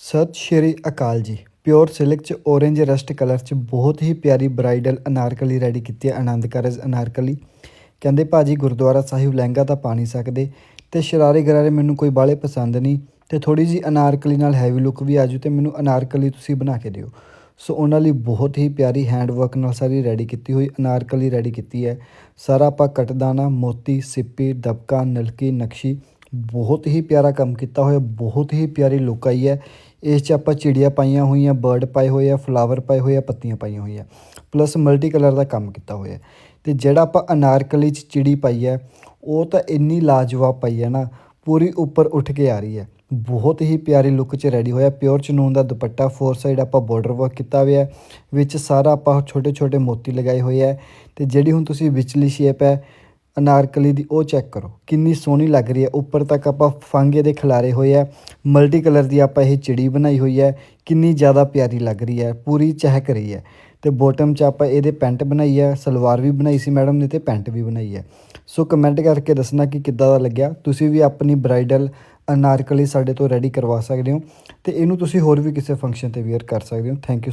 ਸਤਿ ਸ਼੍ਰੀ ਅਕਾਲ ਜੀ। Pure silk ਚ orange ਰਸਟ ਕਲਰ ਚ ਬਹੁਤ ਹੀ ਪਿਆਰੀ ਬ੍ਰਾਈਡਲ ਅਨਾਰਕਲੀ ਰੈਡੀ ਕੀਤੀ ਹੈ ਆਨੰਦ ਕਾਰਜ ਅਨਾਰਕਲੀ। ਕਹਿੰਦੇ, ਭਾਜੀ, ਗੁਰਦੁਆਰਾ ਸਾਹਿਬ ਲਹਿੰਗਾ ਤਾਂ ਪਾ ਨਹੀਂ ਸਕਦੇ ਤੇ ਸ਼ਰਾਰੇ ਗਰਾਰੇ ਮੈਨੂੰ ਕੋਈ ਬਾਲੇ ਪਸੰਦ ਨਹੀਂ ਤੇ ਥੋੜੀ ਜੀ ਅਨਾਰਕਲੀ ਨਾਲ ਹੈਵੀ ਲੁੱਕ ਵੀ ਆਜੂ ਤੇ ਮੈਨੂੰ ਅਨਾਰਕਲੀ ਤੁਸੀਂ ਬਣਾ ਕੇ ਦਿਓ। ਸੋ ਉਹਨਾਂ ਲਈ ਬਹੁਤ ਹੀ ਪਿਆਰੀ ਹੈਂਡ ਵਰਕ ਨਾਲ ਸਾਰੀ ਰੈਡੀ ਕੀਤੀ ਹੋਈ ਅਨਾਰਕਲੀ ਰੈਡੀ ਕੀਤੀ ਹੈ। ਸਾਰਾ ਆਪਾਂ ਕਟਦਾਨਾ, ਮੋਤੀ, ਸਿੱਪੀ, ਦਬਕਾ, ਨਲਕੀ, ਨਕਸ਼ੀ ਬਹੁਤ ਹੀ ਪਿਆਰਾ ਕੰਮ ਕੀਤਾ ਹੋਇਆ, ਬਹੁਤ ਹੀ ਪਿਆਰੀ ਲੁੱਕ ਆਈ ਹੈ। ਇਸ 'ਚ ਆਪਾਂ ਚਿੜੀਆਂ ਪਾਈਆਂ ਹੋਈਆਂ ਬਰਡ ਪਾਏ ਹੋਏ ਆ ਫਲਾਵਰ ਪਾਏ ਹੋਏ ਆ, ਪੱਤੀਆਂ ਪਾਈਆਂ ਹੋਈਆਂ। ਪਲੱਸ ਮਲਟੀ ਕਲਰ ਦਾ ਕੰਮ ਕੀਤਾ ਹੋਇਆ ਤੇ ਜਿਹੜਾ ਆਪਾਂ ਅਨਾਰਕਲੀ 'ਚ ਚਿੜੀ ਪਾਈ ਹੈ, ਉਹ ਤਾਂ ਇੰਨੀ ਲਾਜਵਾਬ ਪਾਈ ਹੈ ਨਾ, ਪੂਰੀ ਉੱਪਰ ਉੱਠ ਕੇ ਆ ਰਹੀ ਹੈ। ਬਹੁਤ ਹੀ ਪਿਆਰੀ ਲੁੱਕ 'ਚ ਰੈਡੀ ਹੋਇਆ ਪਿਓਰ ਚਨੂਨ ਦਾ ਦੁਪੱਟਾ ਫੋਰ ਸਾਈਡ ਆਪਾਂ ਬਾਰਡਰ ਵਰਕ ਕੀਤਾ ਹੋਇਆ ਵਿੱਚ ਸਾਰਾ ਆਪਾਂ ਛੋਟੇ ਛੋਟੇ ਮੋਤੀ ਲਗਾਏ ਹੋਏ ਹੈ। ਤੇ ਜਿਹੜੀ ਹੁਣ ਤੁਸੀਂ ਵਿਚਲੀ ਸ਼ੇਪ ਹੈ ਅਨਾਰਕਲੀ ਦੀ ਉਹ ਚੈੱਕ ਕਰੋ। ਕਿੰਨੀ ਸੋਹਣੀ ਲੱਗ ਰਹੀ ਹੈ। ਉੱਪਰ ਤੱਕ ਆਪਾਂ ਫਾਂਗੇ ਦੇ ਖਿਲਾਰੇ ਹੋਏ ਆ ਮਲਟੀ ਕਲਰ ਦੀ ਆਪਾਂ ਇਹ ਚਿੜੀ ਬਣਾਈ ਹੋਈ ਹੈ। ਕਿੰਨੀ ਜ਼ਿਆਦਾ ਪਿਆਰੀ ਲੱਗ ਰਹੀ ਹੈ। ਪੂਰੀ ਚਹਿਕ ਰਹੀ ਹੈ। ਤੇ ਬੋਟਮ 'ਚ ਆਪਾਂ ਇਹਦੇ ਪੈਂਟ ਬਣਾਈ ਹੈ। ਸਲਵਾਰ ਵੀ ਬਣਾਈ ਸੀ ਮੈਡਮ ਨੇ ਤੇ ਪੈਂਟ ਵੀ ਬਣਾਈ ਹੈ। ਸੋ ਕਮੈਂਟ ਕਰਕੇ ਦੱਸਣਾ ਕਿ ਕਿੱਦਾਂ ਦਾ ਲੱਗਿਆ। ਤੁਸੀਂ ਵੀ ਆਪਣੀ ਬ੍ਰਾਈਡਲ ਅਨਾਰਕਲੀ ਸਾਡੇ ਤੋਂ ਰੈਡੀ ਕਰਵਾ ਸਕਦੇ ਹੋ। ਤੇ ਇਹਨੂੰ ਤੁਸੀਂ ਹੋਰ ਵੀ ਕਿਸੇ ਫੰਕਸ਼ਨ ਤੇ ਵੇਅਰ ਕਰ ਸਕਦੇ ਹੋ। Thank you